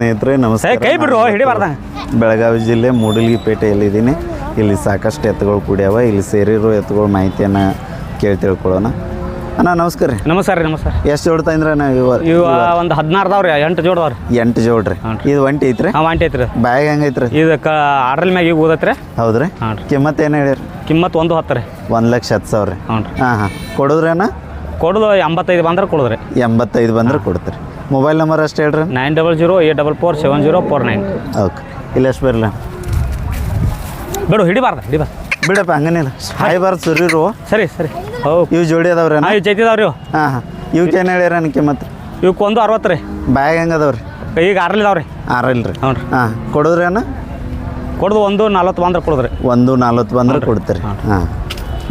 ಸ್ನೇಹಿತರೆ ನಮಸ್ಕಾರ. ಕೈ ಬಿಡ್ರು ಹಿಡಿಬಾರ್ದ ಬೆಳಗಾವಿ ಜಿಲ್ಲೆ ಮೂಡಲ್ಗಿಪೇಟೆಯಲ್ಲಿದ್ದೀನಿ. ಇಲ್ಲಿ ಸಾಕಷ್ಟು ಎತ್ತುಗಳು ಕೂಡ್ಯಾವ. ಇಲ್ಲಿ ಸೇರಿರೋ ಎತ್ತುಗಳ ಮಾಹಿತಿಯನ್ನು ಕೇಳಿ ತಿಳ್ಕೊಳ್ಳೋಣ. ಅಣ್ಣ ನಮಸ್ಕಾರ ರೀ. ನಮಸ್ಕಾರ ರೀ ನಮಸ್ಕಾರ. ಎಷ್ಟು ಜೋಡ್ತಾ ಇದ್ರ ನಾವು ಇವ? ಇವ ಒಂದು ಹದಿನಾರು ಅದಾವ್ರಿ ಎಂಟು ಜೋಡದವ್ರಿ ಎಂಟು ಜೋಡ್ರಿ ಇದು ಒಂಟಿ ಐತ್ರಿ? ಹಾಂ ಒಂಟಿ ಐತ್ರಿ. ಬ್ಯಾಗ್ ಹೆಂಗೈತ್ರಿ ಇದಕ್ಕೆ ಆರ್ಡರ್ ಮ್ಯಾಗ ಈಗ ಓದತ್ರಿ ಹೌದ್ರಿ. ಹಾಂ ಕಿಮ್ಮತ್ ಏನು ಹೇಳಿರಿ ಕಿಮ್ಮತ್ ಒಂದು ಹತ್ತು ರೀ. ಒಂದು ಲಕ್ಷ ಹತ್ತು ಸಾವಿರ ರೀ. ಹ್ಞೂ ರೀ. ಹಾಂ ಹಾಂ. ಕೊಡೋದ್ರೇನ? ಕೊಡೋದು ಎಂಬತ್ತೈದು ಬಂದ್ರೆ ಕೊಡೋದ್ರಿ. ಎಂಬತ್ತೈದು ಬಂದ್ರೆ ಕೊಡ್ತೀರಿ. ಮೊಬೈಲ್ ನಂಬರ್ ಅಷ್ಟು ಹೇಳ್ರಿ? Nine double zero eight double four seven zero four nine okay ಇಲ್ಲ ಎಷ್ಟು ಬರಲ್ಲ ಬಿಡು ಹಿಡಿಬಾರ್ದು ಹಿಡಿಬಾರ್ದು ಬಿಡಪ್ಪ ಹಂಗೇನಿಲ್ಲ. ಹಾಯ್ಬಾರ್ದು ಸುರಿರು ಸರಿ ಸರಿ. ಹೌ ಇವು ಜೋಡಿ ಅದಾವ್ರಿ ಹಾಂ ಇವು ಚೈತಿದಾವ್ರಿ ಇವು ಹಾಂ ಹಾಂ. ಇವಕ್ಕೆ ಏನು ಹೇಳ್ಯಾರ ನನ್ನ ಮತ್ತು? ಇವಕ್ಕೆ ಒಂದು ಅರವತ್ತು ರೀ. ಬ್ಯಾಗ್ ಹೆಂಗೆ ಅದಾವ್ರಿ? ಈಗ ಆರಲಿದಾವ್ರಿ ಆರಲ್ಲ ರೀ ಹ್ಞೂ ರೀ ಹಾಂ ಅಣ್ಣ? ಕೊಡೋದು ಒಂದು ನಲ್ವತ್ತು ಬಂದ್ರೆ ಕೊಡೋದ್ರಿ. ಒಂದು ನಲ್ವತ್ತು ಬಂದ್ರೆ ಕೊಡ್ತೀರಿ. ಹಾಂ.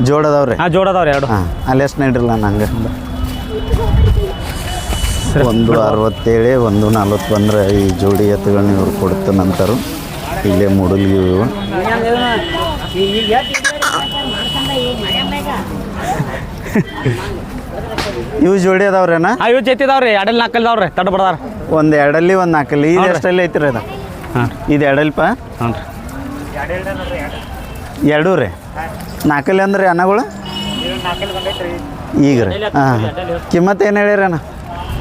ಜೋಡದವ್ರಿ ಅದಾವ್ರಿ? ಹಾಂ ಜೋಡ ಅದಾವ್ರಿ ಎರಡು. ಹಾಂ ಅಲ್ಲಿ ಎಷ್ಟು ನೀಡಿರಲ್ಲ ನಂಗೆ ಒಂದು ಅರವತ್ತೇಳು ಒಂದು ನಲ್ವತ್ತು ಬಂದರೆ ಈ ಜೋಡಿ ಎತ್ತುಗಳನ್ನ ಇವ್ರು ಕೊಡ್ತ ನಂತರ ಇಲ್ಲೇ ಮೂಡಲ್ಗೆ ಇವು. ಇವು ಜೋಡಿ ಅದಾವ್ರೇನ? ಜೊತೆ ಇವು ಎಡಲ್ ಎರಡಲ್ಲಿ ನಾಲ್ಕಲ್ದಾವ್ರಿ ತಡ ಬಡದಾರ. ಒಂದು ಎರಡಲ್ಲಿ ಒಂದು ನಾಲ್ಕಲ್ಲಿ. ಇದು ಎಷ್ಟಲ್ಲಿ ಐತ್ರಿ ಅದು? ಹಾಂ. ಇದು ಎರಡಲ್ಪ ಹ್ಞೂ ರೀ ಎರಡೂ ರೀ. ನಾಲ್ಕಲ್ಲಿ ಅಂದ್ರೆ ಅನ್ನಗಳು ಈಗ ರೀ. ಹಾಂ ಕಿಮ್ಮತ್ತು ಏನು ಹೇಳಿರಣ್ಣ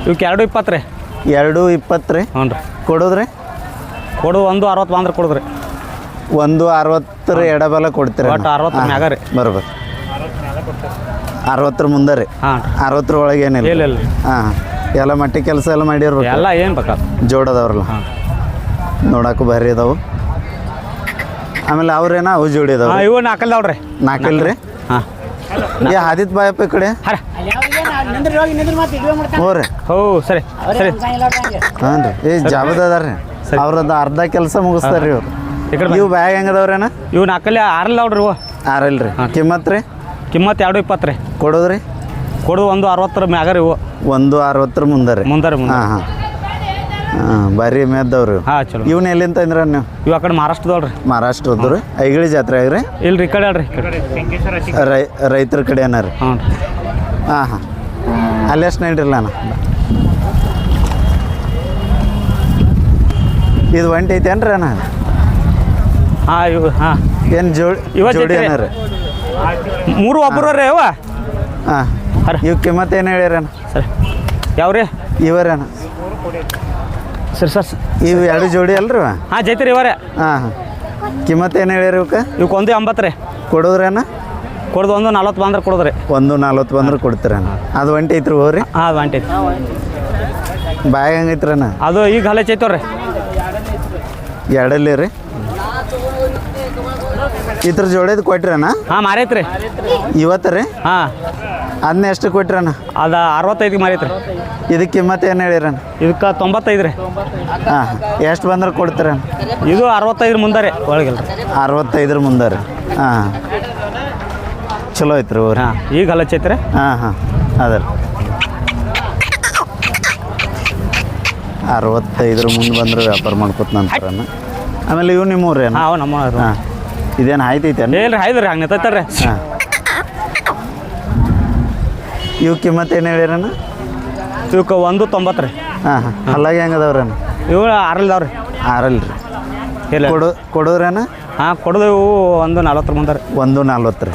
ಇವಕ್ಕೆ ಎರಡು ಇಪ್ಪತ್ತು ರೀ. ಎರಡು ಇಪ್ಪತ್ತು ರೀ. ಹ್ಞೂ ರೀ. ಕೊಡೋದ್ರಿ? ಕೊಡು ಒಂದು ಅರವತ್ತು ಬಂದ್ರೆ ಕೊಡೋದ್ರಿ. ಒಂದು ಅರವತ್ತರ ಎಡಬಲ ಕೊಡ್ತೀರಿ ಒಟ್ಟು ಅರವತ್ತು ಮ್ಯಾಗ ರೀ. ಬರ್ಬೇಕು ಅರವತ್ತರ ಮುಂದೆ ರೀ. ಹಾಂ. ಅರವತ್ತರ ಒಳಗೆ ಏನಿಲ್ಲ ಇಲ್ಲ ಇಲ್ಲ ಹಾಂ ಎಲ್ಲ ಮಟ್ಟಿ ಕೆಲಸ ಎಲ್ಲ ಮಾಡಿರ್ಬೇಕು. ಎಲ್ಲ ಏನು ಬೇಕಾ ಜೋಡದವ್ರಲ್ಲ ಹಾಂ. ನೋಡಕ್ಕೂ ಭಾರಿ ಇದಾವೆ ಆಮೇಲೆ ಅವ್ರೇನ? ಅವು ಜೋಡಿ ಅದಾವ. ಇವು ನಾಲ್ಕಲ್ದವ್ರಿ ನಾಲ್ಕಲ್ ರೀ? ಹಾಂ. ಏ ಆದಿತ್ ಬಾಯಪ್ಪ ಈ ಕಡೆ. ಹ್ಞೂ ರೀ ಹೋ ಸರಿ ಸರಿ. ಹಾಂ ರೀ. ಏ ಜಾಬದ್ ಅದಾರ ರೀ ಅವ್ರದ್ದು ಅರ್ಧ ಕೆಲಸ ಮುಗಿಸ್ತಾರ್ರಿ ಇವ್ರು. ಈ ಕಡೆ ಇವು ಬ್ಯಾಗ್ ಹೆಂಗದವ್ರೇನ? ಇವು ನಾಲ್ಕಲ್ಲಿ ಆರಲ್ಲ ಇವು. ಆರಲ್ ರೀ. ಕಿಮ್ಮತ್ ರೀ? ಕಿಮ್ಮತ್ ಎರಡು ಇಪ್ಪತ್ತು ರೀ. ಕೊಡೋದ್ರಿ ಕೊಡೋದು ಒಂದು ಅರವತ್ತರ ಮ್ಯಾಗ ರೀ ಇವು. ಒಂದು ಅರವತ್ತರ ಮುಂದೆ ರೀ. ಮುಂದೆ ರೀ ಮುಂದೆ ಹಾಂ ಹಾಂ. ಹಾಂ ಭಾರಿ ಮೇದ್ದವ್ರು ಹಾಂ ಚಲೋ. ಇವನ್ ಎಲ್ಲಿಂದ ತಂದ್ರ ನೀವು? ಇವು ಆ ಕಡೆ ಮಹಾರಾಷ್ಟ್ರದವ್ರಿ ಮಹಾರಾಷ್ಟ್ರದ್ದು ಐಗಳಿ ಐಗಿಳಿ ಜಾತ್ರೆ ಆಗ್ರಿ? ಇಲ್ರಿ ಈ ಕಡೆ ಅಲ್ರಿ. ರೈ ರೈತರ ಕಡೆ ಏನಾರ ಹ್ಞೂ ರೀ. ಹಾಂ ಹಾಂ. ಅಲ್ಲಿ ಎಷ್ಟು ನಾನು ಇದು ಒಂಟಿ ಐತೇನ್ರಿ ಅಣ್ಣ? ಹಾಂ ಇವು ಹಾಂ. ಏನು ಜೋಡಿ ಇವ ಜೋಡಿ. ಏನಾರ ಮೂರು ಒಬ್ಬರು ರೀ ಅವ ಹಾಂ. ಇವ್ ಕಿಮ್ಮತ್ ಏನು ಹೇಳ್ಯಾರಣ್ಣ ಸರಿ. ಯಾವ ರೀ ಇವರಣ್ಣ ಸರಿ ಸರ್ ಇವು ಎರಡು ಜೋಡಿ ಅಲ್ರಿ ಹಾಂ ಹಾಂ ಜೈತ್ರಿ ಇವರೇ ಹಾಂ ಕಿಮ್ಮತ್ ಏನು ಹೇಳ್ಯಾರ ಇವಕ್ಕೆ ಇವಕ್ಕೆ ಒಂದು ಎಂಬತ್ತು ರೀ. ಕೊಡೋದ್ರಣ್ಣ ಕೊಡ್ದು ಒಂದು ನಲ್ವತ್ತು ಬಂದ್ರೆ ಕೊಡೋದ್ರಿ. ಒಂದು ನಲ್ವತ್ತು ಬಂದ್ರೆ ಕೊಡ್ತೀರಣ್ಣ. ಅದು ಒಂಟಿ ಐತ್ರಿ ಹೋಗ್ರಿ? ಹಾಂ ಅದು ಒಂಟಿ ಬಾಯ್ ಹೆಂಗೈತ್ರಣ್ಣ ಅದು ಈಗ ಹಲ ಚೈತವ್ರಿ ಎರಡಲ್ಲಿ ರೀ? ಇದ್ರ ಜೋಡಿದು ಕೊಟ್ರಣ್ಣ ಹಾಂ ಮಾರೈತ್ರಿ. ಇವತ್ತು ರೀ? ಹಾಂ. ಅದನ್ನ ಎಷ್ಟು ಕೊಟ್ರಣ್ಣ ಅದು ಅರವತ್ತೈದು ಮಾರೈತ್ರಿ. ಇದಕ್ಕೆ ಕಿಮ್ಮತ್ ಏನು ಹೇಳಿರಣ್ಣ? ಇದಕ್ಕೆ ತೊಂಬತ್ತೈದು ರೀ. ಹಾಂ ಎಷ್ಟು ಬಂದ್ರೆ ಕೊಡ್ತೀರಣ್ಣ? ಇದು ಅರವತ್ತೈದು ಮುಂದೆ ರೀ ಒಳಗಿಲ್ಲ ಅರವತ್ತೈದ್ರ ಅರವತ್ತೈದರ ಮುಂದೆ ರೀ. ಹಾಂ. ಚಲೋ ಐತ್ರಿ ಊರು ಹಾಂ ಈಗ ಹಲೆ ಚೈತ್ರಿ ಹಾಂ ಹಾಂ ಅದ ರೀ. ಅರವತ್ತೈದರ ಮುಂದೆ ಬಂದ್ರೆ ವ್ಯಾಪಾರ ಮಾಡ್ಕೊತ ನಂತರ ಆಮೇಲೆ ಇವು ನಿಮ್ಮ ಊರೇನು ಹಾಂ ಅವು ನಮ್ಮ ಹಾಂ ಇದೇನು ಆಯ್ತೈತೇನು ಏನ್ರಿ ರೀ ಹಂಗೆ ನಿಂತೈತಲ್ರಿ. ಹಾಂ. ಇವು ಕಿಮ್ಮತ್ ಏನು ಹೇಳಿರಣ್ಣ ಇವಕ್ಕೆ ಒಂದು ತೊಂಬತ್ತು ರೀ. ಹಾಂ ಹಾಂ ಅಲ್ಲಾಗ ಹೆಂಗದವ್ರಣ್ಣ ಇವು ಆರಲ್ದವ್ರಿ ಆರಲ್ಲ ರೀ. ಇಲ್ಲ. ಕೊಡು ಕೊಡೋರೇನ? ಹಾಂ ಕೊಡೋದು ಇವು ಒಂದು ನಲ್ವತ್ತರ ಮುಂದೆ ರೀ. ಒಂದು ನಲ್ವತ್ತು ರೀ.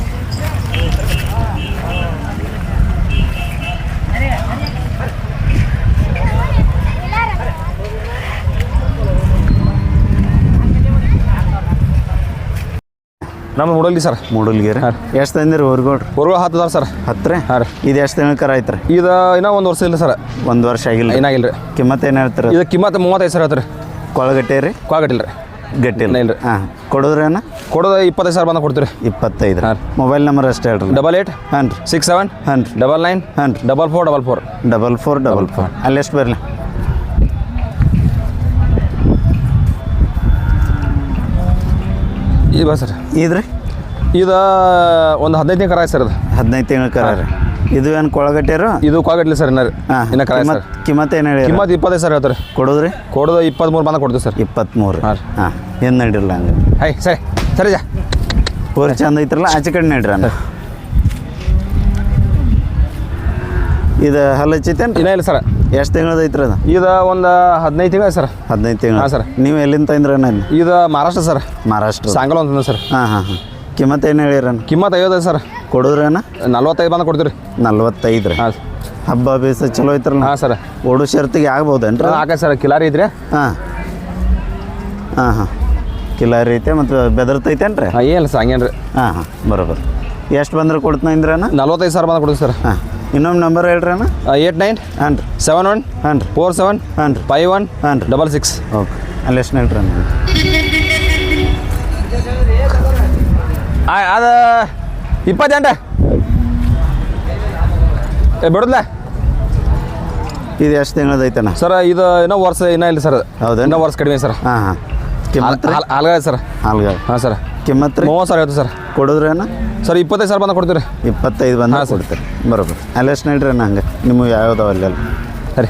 ನಮ್ಮ ಮೂಡಲ್ಗಿ ಸರ್. ಮೂಡಲ್ಗಿರಿ? ಎಷ್ಟು ತಂದಿರಿ ಹೊರ್ಗೋಡ್ರಿ ಹೊರ್ಗೋ ಹತ್ತದ ಸರ್. ಹತ್ತು ಹಾಂ ರೀ. ಇದು ಎಷ್ಟು ತಿಂಗಳ ಐತ್ರಿ? ಇದು ಇನ್ನೂ ಒಂದು ವರ್ಷ ಇಲ್ಲ ಸರ್. ಒಂದು ವರ್ಷ ಆಗಿಲ್ಲ ಏನಾಗಿಲ್ಲ ರೀ ಕಿಮ್ಮತ್ ಏನು ಹೇಳ್ತಾರೆ ಇದು ಕಿಮ್ಮತ್ತು ಮೂವತ್ತೈದು ಸರ್ ಹೇಳ್ತೀರಿ ಕೊಳಗಟ್ಟೆ ರೀ? ಕೊಳಗಟ್ಟಿಲ್ಲ ರೀ ಗಟ್ಟಿಲ್ಲ ಇಲ್ಲ ರೀ. ಹಾಂ. ಕೊಡೋದ್ರೇನ ಕೊಡೋದು ಇಪ್ಪತ್ತೈದು ಸಾವಿರ ಬಂದ ಕೊಡ್ತೀರಿ ಇಪ್ಪತ್ತೈದು ಹಾಂ. ಮೊಬೈಲ್ ನಂಬರ್ ಅಷ್ಟೇ ಹೇಳ್ರಿ? Double eight? ಹಾಂ ರೀ ಸಿಕ್ಸ್ ಸೆವೆನ್? ಹಾಂ ರೀ ಡಬಲ್ ನೈನ್? ಹಾಂ ರೀ double four double four? Double four double four. ಅಲ್ಲಿ ಎಷ್ಟು ಬರಲಿ? ಇದು ಬಾ ಸರ್. ಇದ್ರಿ? ಇದು ಒಂದು ಹದಿನೈದನೇ ಕರ ಸರ್ ಅದು ಹದಿನೈದು ತಿಂಗಳ ಕರ ರೀ. ಇದು ಏನು ಕೊಳಗಟ್ಟೆರು ಇದು ಕೊಳಗಟ್ಟಲಿ ಸರ್ ಇನ್ನ ರೀ. ಹಾಂ ಇನ್ನ ಕರ ಸರ್. ಕಿಮ್ಮತ್ತು ಏನು ಹೇಳಿ ಕಿಮ್ಮತ್ತು ಇಪ್ಪತ್ತೈದು ಸರ್ ಹೇಳ್ತಾರೆ. ಕೊಡೋದ್ರಿ? ಕೊಡೋದು ಇಪ್ಪತ್ತ್ಮೂರು ಬಂದ ಕೊಡ್ತೀವಿ ಸರ್. ಇಪ್ಪತ್ತ್ಮೂರು ಹಾಂ ಏನು ನಡಿರಲ್ಲ ಹಂಗೆ. ಹೈ ಸರಿ ಸರಿ ಜಾ. ಊರು ಚಂದ ಐತ್ರಲ್ಲ ಆಚೆ ಕಡೆ ನಡ್ರಿ ಅಂದ್ರೆ ಇದು ಹಲ್ಲ ಇಲ್ಲ ಇಲ್ಲ ಸರ್. ಎಷ್ಟು ತಿಂಗಳದ ಐತ್ರಿ ಅದು? ಇದು ಒಂದು ಹದಿನೈದು ತಿಂಗಳ ಸರ್. ಹದಿನೈದು ತಿಂಗಳು. ಹಾಂ, ಸರ್. ನೀವು ಎಲ್ಲಿಂದ ತಂದ್ರಿ ಅಣ್ಣ ಇದು ಮಹಾರಾಷ್ಟ್ರ ಸರ್. ಮಹಾರಾಷ್ಟ್ರ. ಸಾಂಗಲ್ ಅಂತ ಸರ್. ಹಾಂ ಹಾಂ ಹಾಂ. ಕಿಮ್ಮತ್ತು ಏನು ಹೇಳಿರಣ್ಣ ಕಿಮ್ಮತ್ತು ಐವತ್ತೈದು ಸರ್. ಕೊಡೋದ್ರಿ ಅಣ್ಣ? ನಲ್ವತ್ತೈದು ಬಂದು ಕೊಡ್ತೀರಿ ನಲ್ವತ್ತೈದು ರೀ. ಹಾಂ ಹಬ್ಬ ಬೇಸ ಚಲೋ ಐತ್ರಲ್ಲ? ಹಾಂ ಸರ್. ಓಡು ಶರ್ತಿಗೆ ಆಗ್ಬೋದೇನ್ರಿ? ಹಾಕ ಸರ್. ಕಿಲಾರಿ ಇದ್ರಿ ಹಾಂ. ಹಾಂ ಹಾಂ. ಕಿಲಾರಿ ಐತೆ ಮತ್ತು ಬೆದರ್ತೈತೇನ್ರಿ ಹಾಂ ಏನು ಸರ್ ಹಂಗೇನು ರೀ ಹಾಂ ಹಾಂ. ಬರೋಬರ್. ಎಷ್ಟು ಬಂದ್ರೆ ಕೊಡ್ತೀನಿ ಇಂದ್ರೇನ ನಲ್ವತ್ತೈದು ಸಾವಿರ ಬಂದು ಕೊಡ್ತೀವಿ ಸರ್. ಹಾಂ. ಇನ್ನೊಮ್ಮೆ ನಂಬರ್ ಹೇಳ್ರಿ ಅಣ್ಣ. ಏಟ್ ನೈನ್ ಹಾಂ ರೀ ಸೆವೆನ್ ಒನ್ ಹಾಂ ರೀ ಫೋರ್ ಸೆವೆನ್ ಹಾಂ ರೀ ಫೈವ್ ಒನ್ ಹಾಂ ರೀ ಡಬಲ್ ಸಿಕ್ಸ್ ಓಕೆ. ಅಲ್ಲಿ ಎಷ್ಟು ಹೇಳ್ರಿ ಅಣ್ಣ? ಅದು ಇಪ್ಪತ್ತೆಂಟು. ಏ ಬಿಡುದ್ಲ? ಇದು ಎಷ್ಟು ತಿಂಗಳದ ಐತಣ್ಣ? ಸರ್ ಇದು ಇನ್ನೂ ವರ್ಷ ಇನ್ನೂ ಇಲ್ಲ ಸರ್. ಹೌದು ಇನ್ನೂ ವರ್ಷ ಕಡಿಮೆ ಸರ್. ಹಾಂ ಹಾಂ. ಹಾಲ್ಗಾಯ ಸರ್. ಹಾಲ್ಗಾಯ ಹಾಂ ಸರ್. ಕಿಮ್ಮತ್ತು ರೀ ಮೂವತ್ತು ಸಾವಿರ ಆಯ್ತು ಸರ್. ಕೊಡೋದ್ರಿ ಅಣ್ಣ? ಸರ್ ಇಪ್ಪತ್ತೈದು ಸಾವಿರ ಬಂದು ಕೊಡ್ತೀರಿ. ಇಪ್ಪತ್ತೈದು ಬಂದ ಹಾಂ, ಸರ್. ಕೊಡ್ತೀರಿ. ಬರೋಬರ್. ಅಲ್ಲಿ ಎಷ್ಟು ಹೇಳ್ರಿ ಅಣ್ಣ ಹಂಗೆ. ನಿಮಗೆ ಯಾವ್ದಾವ ಅಲ್ಲಿ ಅಲ್ಲಿ ಸರಿ.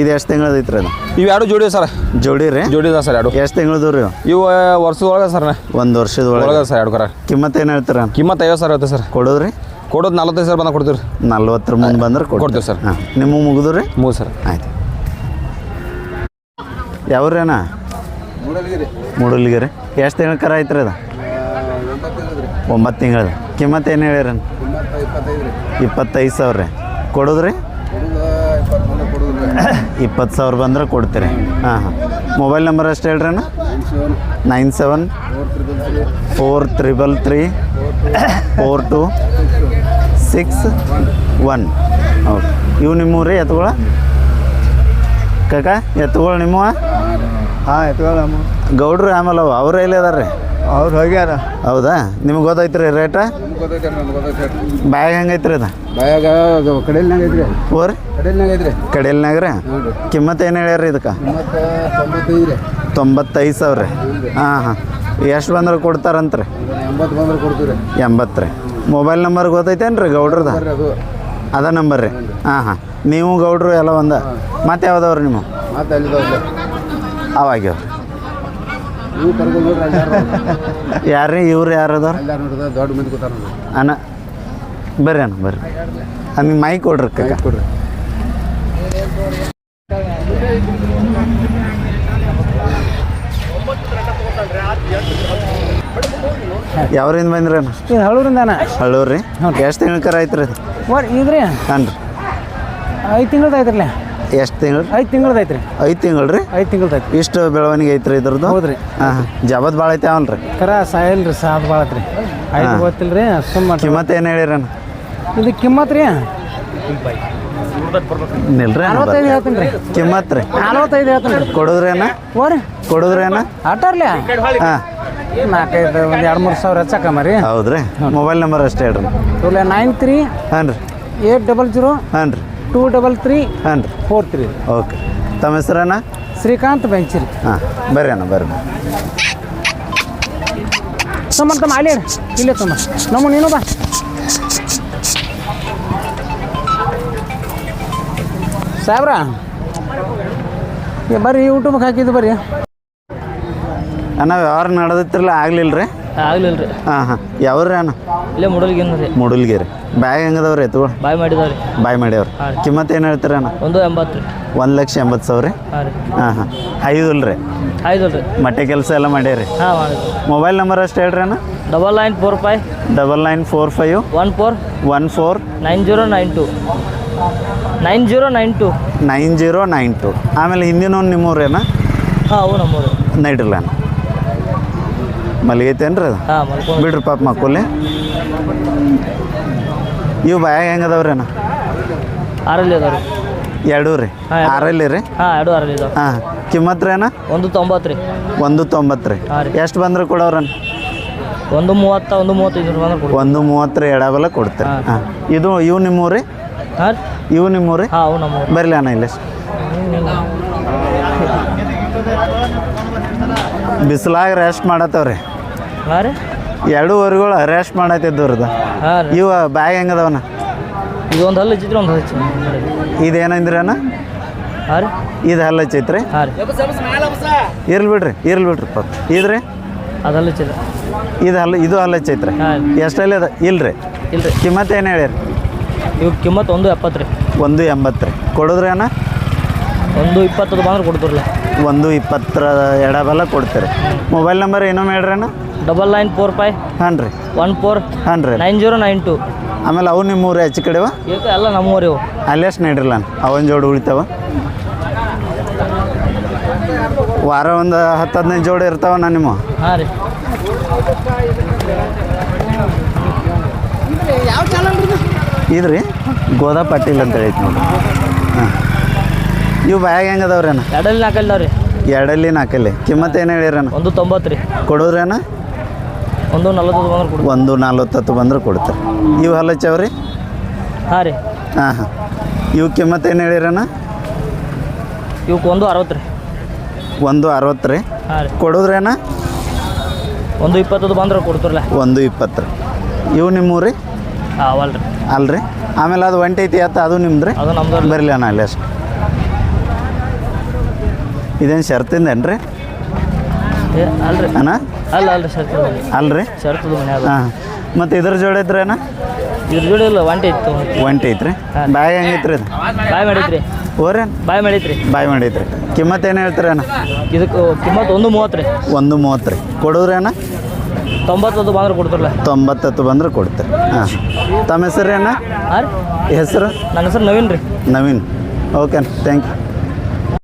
ಇದು ಎಷ್ಟು ತಿಂಗಳದ್ದು ಐತ್ರಿ ಅದು? ಇವು ಎರಡು ಜೋಡಿ ಸರ್. ಜೋಡಿ ರೀ? ಜೋಡಿ ಅದ ಸರ್ ಎರಡು. ಎಷ್ಟು ತಿಂಗಳದ್ದು ರೀ ಇವು? ವರ್ಷದೊಳಗೆ ಸರ್ ಒಂದು ವರ್ಷದ ಒಳಗೆ? ಒಳಗೆ ಸರ್ ಎರಡು ಕರ. ಕಿಮ್ಮತ್ತು ಏನು ಹೇಳ್ತೀರ? ಕಿಮ್ಮತ್ತು ಐವತ್ತು ಸಾವಿರ ಆಯ್ತು ಸರ್. ಕೊಡೋದ್ರಿ? ಕೊಡೋದು ನಲ್ವತ್ತೈದು ಸಾವಿರ ಬಂದು ಕೊಡ್ತೀರಿ ನಲ್ವತ್ತರ ಮುಂದೆ ಬಂದ್ರೆ ಕೊಡ್ತೀವಿ. ಸರ್. ಹಾಂ. ನಿಮ್ಮ ಮುಗಿದು ರೀ? ಮೂರು ಸರ್. ಆಯ್ತು. ಯಾವ್ರಿ ಅಣ್ಣ? ಮೂಡಲ್ಗಿರಿ. ಎಷ್ಟು ತಿಂಗಳ ಕರ ಐತ್ರಿ ಅದು? ಒಂಬತ್ತು ತಿಂಗಳದ. ಕಿಮ್ಮತ್ತು ಏನು ಹೇಳಿರ ಇಪ್ಪತ್ತೈದು ಸಾವಿರ. ರೀ ಕೊಡೋದ್ರಿ. ಇಪ್ಪತ್ತು ಸಾವಿರ ಬಂದ್ರೆ ಕೊಡ್ತೀರಿ. ಹಾಂ ಹಾಂ. ಮೊಬೈಲ್ ನಂಬರ್ ಅಷ್ಟು ಹೇಳ್ರಿ ಅಣ್ಣ nine seven four triple three four two six one. Okay. ಇವು ನಿಮ್ಮೂರು ರೀ ಎತ್ತುಗಳ ಕಾಕ ಎತ್ತುಗಳು ನಿಮ್ಮ ಹಾಂ ಎತ್ಕೊಳ್ಳ ಗೌಡ್ರು ಆಮೇಲೆ ಅವ ಅವ್ರು ಎಲ್ಲಿ ಅದಾರ ರೀ ಅವ್ರು ಹೋಗ್ಯಾರ. ಹೌದಾ? ನಿಮ್ಗೆ ಗೊತ್ತೈತೆ ರೀ ರೇಟ ಬ್ಯಾಗ್ ಹೆಂಗೈತೆ ರೀ ಅದು? ಬಾಯಾಗ ಕಡೆಲ್ನಾಗ ಐತ್ರಿ. ಕಡೆಯಲ್ನಾಗ ರೀ. ಕಿಮ್ಮತ್ತು ಏನು ಹೇಳ್ಯಾರ ಇದಕ್ಕೆ? ತೊಂಬತ್ತೈದು ರೀ. ತೊಂಬತ್ತೈದು ಸಾವಿರ ರೀ. ಹಾಂ ಹಾಂ. ಎಷ್ಟು ಬಂದ್ರೆ ಕೊಡ್ತಾರಂತ ರೀ ಎಂಬತ್ತು ಬಂದ್ರೆ ಕೊಡ್ತೀರಿ ರೀ. ಎಂಬತ್ತು ರೀ. ಮೊಬೈಲ್ ನಂಬರ್ ಗೊತ್ತೈತೇನು ರೀ ಗೌಡ್ರದ? ಅದು. ಅದ ನಂಬರ್ ರೀ. ಹಾಂ ಹಾಂ. ನೀವು ಗೌಡ್ರು ಎಲ್ಲ ಒಂದ? ಮತ್ತೆ ಯಾವ್ದವ್ರಿ ನಿಮ್ಮ? ಮತ್ತೆ ಅವಾಗ್ಯಾವ ಯಾರ್ರಿ? ಇವ್ರು ಯಾರು ಅದಾರ ದೊಡ್ಡ ಮಂದಿ ಕೂತಾರ ಅಣ್ಣ. ಬರ್ರಿ ಅಣ್ಣ ಬರ್ರಿ. ಅಮ್ಮ ಮೈ ಕೊಡ್ರಿ ಕಕ್ಕ ಕೊಡ್ರಿ. ಯಾವ್ರಿಂದ ಬಂದ್ರಿ ಅಣ್ಣ? ಇದು ಹಳ್ಳೂರಿ ಹಳ್ಳೂರು ರೀ? ಎಷ್ಟು ತಿಂಗಳ ಕರ ಐತ್ರಿ ಇದ್ರಿ? ಹಾಂ ರೀ ಐದು ತಿಂಗಳದ ಐತ್ರಲ್ಲ ಎಷ್ಟು ತಿಂಗಳು? ಐದು ತಿಂಗಳದ ಐತ್ರಿ. ಐದು ತಿಂಗಳು ರೀ? ಐದು ತಿಂಗಳದ ಇಷ್ಟು ಬೆಳವಣಿಗೆ ಐತ್ರಿ ಇದ್ರದ್ದು? ಹೌದ್ರಿ ಹಾಂ ಜಬದ್ ಭಾಳ ಐತೆ ಅವನ್ ರೀ ಕರ ಸಾಯಲ್ ರೀ ಸಾದ್ ಭಾಳ ಐತ್ರಿ. ಐದು. ಗೊತ್ತಿಲ್ಲ ರೀ ಸುಮ್ಮ ಕಿಮ್ಮತ್ ಏನು ಹೇಳಿರಿ ಇದು ಕಿಮ್ಮತ್ ರೀ. ನಿಲ್ರಿ ಬರ್ರಿ. ಹೇಳ್ತೀನಿ ರೀ. ಕಿಮ್ಮತ್ ರೀ. ನಲ್ವತ್ತೈದು ಹೇಳ್ತೀನಿ ರೀ. ಓರಿ ಆಟಾರ್ಲಿ ಹಾಂ. ನಾಲ್ಕೈದು ಒಂದು ಎರಡು ಮೂರು ಸಾವಿರ ಹೆಚ್ಚಾಕಮ್ಮ ರೀ. ಹೌದ್ರಿ. ಮೊಬೈಲ್ ನಂಬರ್ ಅಷ್ಟೇ ಹೇಳ್ರಿ ನೈನ್ ತ್ರೀ ಹಾಂ ರೀ ಏಟ್ ಡಬಲ್ ಜೀರೋ ಹಾಂ ರೀ ಟೂ ಡಬಲ್ ತ್ರೀ ಹಾಂ ರೀ ಫೋರ್ ತ್ರೀ ಓಕೆ. ತಮ್ಮ ಹೆಸರಣ್ಣ ಶ್ರೀಕಾಂತ್ ಬೆಂಚಿರಿ ಹಾಂ ಬರ್ರಿ ಅಣ್ಣ ಬರ್ರಿ ತಮ್ಮ ತಮ್ಮ ಅಲ್ಲಿ ಇಲ್ಲೇ ತಮ್ಮ. ನಮ್ಮ ನೀನು ಬಾ. ಸಾಹೇಬ್ರ ಬರ್ರಿ ಯೂಟ್ಯೂಬ್ಗೆ ಹಾಕಿದ್ದು ಬರ್ರಿ. ಅಣ್ಣ ವ್ಯವಹಾರ ನಡೆದಿತ್ತಿರಲ್ಲ ಆಗ್ಲಿಲ್ಲ ರೀ ಆಗ್ಲಿಲ್ಲ ರೀ ಹಾಂ ಹಾಂ. ಯಾವ್ರಿ ಅಣ್ಣ? ಇಲ್ಲೇ ಮುಡಲ್ಗಿನ ರೀ ಮೂಡಲ್ಗಿರಿ. ಬ್ಯಾಗ್ ಹೆಂಗದವ್ರಿ ಎತ್ತುಗಳು ಬಾಯ್ ಮಾಡಿದವ್ರಿ. ಬಾಯ್ ಮಾಡ್ಯಾವ್ರಿ. ಹಾಂ ರೀ. ಕಿಮ್ಮತ್ತು ಏನು ಹೇಳ್ತೀರಿ ಅಣ್ಣ? ಒಂದು ಎಂಬತ್ತು ರೀ. ಒಂದು ಲಕ್ಷ ಎಂಬತ್ತು ಸಾವಿರ ಹಾಂ ರೀ. ಹಾಂ ಹಾಂ. ಐದಿಲ್ಲ ರೀ ಆಯ್ತು ರೀ ಮಟ್ಟೆ ಕೆಲಸ ಎಲ್ಲ ಮಾಡ್ಯಾರಿ? ಹಾಂ ಮೊಬೈಲ್ ನಂಬರ್ ಅಷ್ಟು ಹೇಳ್ರಿ ಅಣ್ಣ? Double nine four five double nine four five one four one four nine zero nine two. Nine zero nine two. Nine zero nine two. ಆಮೇಲೆ ಹಿಂದಿನ ಒಂದು ನಿಮ್ಮೂರೇನ? ಹಾಂ ಅವು ನಮ್ಮೂರು. ನೈಟ್ರಲ್ಲ ಮಲಗೈತೇನ್ರಿ ಅದು? ಹಾಂ ಮಲ್ಕೊಂಡು ಬಿಡ್ರಿ ಪಾಪ ಮಕ್ಕಳು ಇವು ಬಾಯಾಗ ಹೆಂಗದವ್ರಿ ಅಣ್ಣ? ಆರಲ್ಲಿ ಅದಾವ ರೀ ಎರಡೂ ರೀ? ಹಾಂ, ಎರಡು. ಆರಲ್ಲಿ ರೀ? ಹಾಂ ಎರಡು ಆರಲ್ಲಿ ಇದಾವೆ ಹಾಂ ಕಿಮ್ಮತ್ತು ರೀ ಅಣ್ಣ? ಒಂದು ತೊಂಬತ್ತು ರೀ. ಒಂದು ತೊಂಬತ್ತು ರೀ. ಹಾಂ ರೀ. ಎಷ್ಟು ಬಂದ್ರೆ ಕೊಡೋರಣ್ಣ ಒಂದು ಮೂವತ್ತ ಒಂದು ಮೂವತ್ತೈದು ರೂಪಾಯಿ ಒಂದು ಮೂವತ್ತರ ಎಡಬಲ ಕೊಡ್ತೀರಿ. ಹಾಂ. ಹಾಂ. ಇದು ಇವು ನಿಮ್ಮೂರಿ ಹಾಂ ಇವು ನಿಮ್ಮೂರಿ ಹಾಂ ಅವು ನಮ್ಮೂರು ಬರಲಿ ಅಣ್ಣ ಇಲ್ಲ. ಬಿಸಿಲಾಗ ರೆಸ್ಟ್ ಮಾಡತ್ತವ್ರಿ. ಹಾಂ ರೀ? ಎರಡು ಊರುಗಳು ರೆಸ್ಟ್ ಮಾಡತ್ತಿದ್ದವ್ರದ ಹಾಂ ರೀ. ಇವ ಬ್ಯಾಗ್ ಹೆಂಗದವನ ಇದೊಂದು ಒಂದು ಹಲ್ಲು ಹಚ್ಚಿದ್ರೆ ಒಂದು ಹಚ್ಚಿ ಇದೇನಂದ್ರನ ಅಣ್ಣ? ಹಾಂ ರೀ. ಇದು ಹಲ್ಲ ಹಚ್ಚೈತ್ರಿ? ಹಾಂ ರೀ. ಇರ್ಲಿ ಬಿಡ್ರಿ ಇರ್ಲಿ ಬಿಡ್ರಿ ಪಾಪ. ಇದ್ರಿ ಅದಲ್ಲ ಚಿತ್ರ ಇದು ಹಲ್ಲ ಇದು ಹಲ್ಲ ಹಚ್ಚೈತ್ರಿ. ಹಾಂ ಎಷ್ಟಲ್ಲಿ ಅದ? ಇಲ್ರಿ? ಇಲ್ರಿ. ಕಿಮ್ಮತ್ ಏನು ಹೇಳಿರಿ? ಇವ್ ಕಿಮ್ಮತ್ ಒಂದು ಎಪ್ಪತ್ತು ರೀ. ಒಂದು ಎಂಬತ್ತು ರೀ. ಕೊಡೋದ್ರಿ ಅಣ್ಣ? ಒಂದು ಇಪ್ಪತ್ತದು ಬಂದ್ರೆ ಕೊಡ್ತಿರಲ್ಲ ಒಂದು ಇಪ್ಪತ್ತರ ಎಡಬಲ ಕೊಡ್ತೀರಿ. ಮೊಬೈಲ್ ನಂಬರ್ ಏನೋ ಹೇಳ್ರಣ್ಣ ಡಬಲ್ ನೈನ್ ಫೋರ್ ಫೈವ್ ಹಾಂ ರೀ. ಒನ್ ಫೋರ್ ಹಾಂ ರೀ. ನೈನ್ ಜೀರೋ ನೈನ್ ಟು ಆಮೇಲೆ ಅವು ನಿಮ್ಮ ಊರು ಹೆಚ್ಚು ಕಡೆವ? ಎಲ್ಲ ನಮ್ಮೂರಿ ಇವು. ಅಲ್ಲೆಷ್ಟು ನೀಡ್ರಲ್ಲ ಅವನ ಜೋಡಿ ಉಳಿತಾವ? ವಾರ ಒಂದು ಹತ್ತು ಹದಿನೈದು ಜೋಡಿ ಇರ್ತಾವ ನಾನು ನಿಮ್ಮ? ಹಾಂ ರೀ. ಇದ್ರಿ? ಗೋದಾ ಪಾಟೀಲ್ ಅಂತ ಹೇಳಿ ನೋಡಿ ಇವು ಬ್ಯಾಗ್ ಹೆಂಗೆ ಅದಾವ್ರೇನ ಎರಡಲ್ಲಿ ನಾಲ್ಕಲ್ಲಿ ಎರಡಲ್ಲಿ ನಾಲ್ಕಲ್ಲಿ ಕಿಮ್ಮತ್ತು ಏನು ಹೇಳಿರಣ್ಣ ಒಂದು ತೊಂಬತ್ತು ರೀ ಕೊಡೋದ್ರೇನ ಒಂದು ನಲ್ವತ್ತು ಬಂದ್ರೆ ಕೊಡು ಒಂದು ನಲ್ವತ್ತತ್ತು ಬಂದ್ರೆ ಕೊಡ್ತಾರೆ. ಇವು ಹಲಚವ್ರಿ ಹಾಂ ರೀ. ಹಾಂ ಹಾಂ. ಇವು ಕಿಮ್ಮತ್ತು ಏನು ಹೇಳಿರಣ್ಣ ಇವಕ್ಕೆ ಒಂದು ಅರವತ್ತು ರೀ. ಒಂದು ಅರವತ್ತು ರೀ. ಹಾಂ ರೀ. ಕೊಡೋದ್ರೇನ ಒಂದು ಇಪ್ಪತ್ತದು ಬಂದ್ರೆ ಕೊಡ್ತಾರಲ್ಲ ಒಂದು ಇಪ್ಪತ್ತು ರೀ. ಇವು ನಿಮ್ಮೂರಿ ಹಾಂ ಅವಲ್ಲ ರೀ ಅಲ್ರಿ. ಆಮೇಲೆ ಅದು ಒಂಟೈತಿ ಐತಿ ಅತ್ತ ಅದು ನಿಮ್ದು ರೀ ಅದು ನಮ್ದು ಬರಲಿ ಅಣ್ಣ ಅಲ್ಲಿ ಅಷ್ಟು. ಇದೇನು ಶರ್ತಿಂದೇನು ರೀ ಅಲ್ರಿ. ಅಣ್ಣ? ಅಲ್ಲ ಅಲ್ರಿ ಶರ್ತು ಅಲ್ರಿ? ಶರ್ತು ಹಾಂ. ಮತ್ತು ಇದ್ರ ಜೋಡಿ ಇದ್ರೇನ ಇದ್ರ ಜೋಡಿ ಇಲ್ಲ ಒಂಟಿ ಇತ್ತು. ಒಂಟಿ ಐತ್ರಿ? ಬಾಯ್ ಹೆಂಗೈತ್ರಿ ಅದು ಬಾಯ್ ಮಾಡೈತ್ರಿ ಓರೇನು ಬಾಯ್ ಮಾಡೈತ್ರಿ ಬಾಯ್ ಮಾಡೈತ್ರಿ ಕಿಮ್ಮತ್ ಏನು ಹೇಳ್ತೀರೇನ ಇದಕ್ಕೆ ಕಿಮ್ಮತ್ತು ಒಂದು ಮೂವತ್ತು ರೀ. ಒಂದು ಮೂವತ್ತು ರೀ. ಕೊಡೋದ್ರೇನ ತೊಂಬತ್ತತ್ತು ಬಂದ್ರೆ ಕೊಡ್ತಿರಲ್ಲ. ತೊಂಬತ್ತತ್ತು ಬಂದ್ರೆ ಕೊಡ್ತಾರೆ. ಹಾಂ. ತಮ್ಮ ಹೆಸರು ಏನ ಹಾಂ ಹೆಸರು? ನನ್ನ ಹೆಸರು ನವೀನ್ ರೀ. ನವೀನ್. Okay thank you